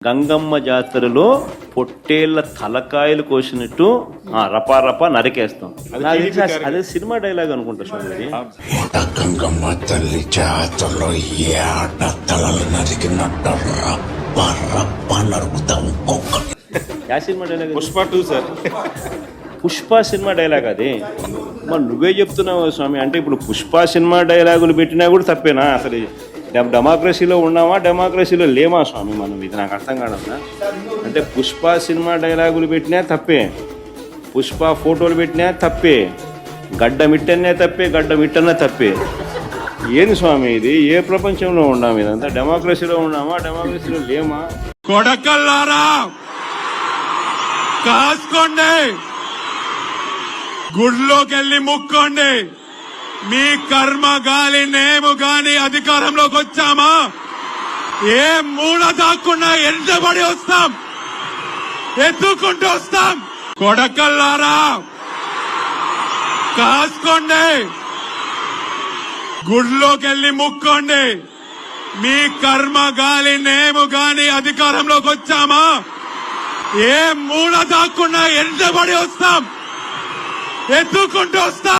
గంగమ్మ జాతరలో పొట్టేళ్ళ తలకాయలు కోసినట్టు ఆ, రపా రపా నరికేస్తాం. అదే సినిమా డైలాగ్ అనుకుంటా చూడండి గంగమ్మ తల్లి జాతరలో ఏట తలలు నరికినట్టు నరుకుతాం yeah cinema dialogue? Pushpa two sir. Pushpa cinema dialogue అది? మరి నువ్వే చెప్తున్నావు స్వామి అంటే ఇప్పుడు పుష్ప సినిమా డైలాగులు పెట్టినా కూడా తప్పేనా అసలు? డెమోక్రసీలో ఉన్నామా డెమోక్రసీలో లేమా స్వామి? మనం ఇది నాకు అర్థం కాదన్నా అంటే పుష్ప సినిమా డైలాగులు పెట్టినా తప్పే. పుష్ప ఫోటోలు పెట్టినా తప్పే. గడ్డమిట్టనే తప్పే గడ్డ మిట్టనే తప్పే. ఏంది స్వామి ఇది? ఏ ప్రపంచంలో ఉన్నాం ఇదంతా? డెమోక్రసీలో ఉన్నామా? డెమోక్రసీలో లేమా? కొడకల్లారా? కాసుకోండి. గుడ్లోకి వెళ్ళి ముక్కోండి. మీ కర్మ గాలి నేము గాని అధికారంలోకి వచ్చామా? ఏ మూడ దాక్కున్నా ఎండబడి వస్తాం. ఎత్తుకుంటూ వస్తాం. కొడకల్లారా? కాసుకోండి. గుడ్లోకి వెళ్ళి ముక్కోండి. మీ కర్మ గాలి నేము గాని అధికారంలోకి వచ్చామా? ఏ మూడ దాక్కున్నా ఎండబడి వస్తాం. ఎత్తుకుంటూ వస్తాం.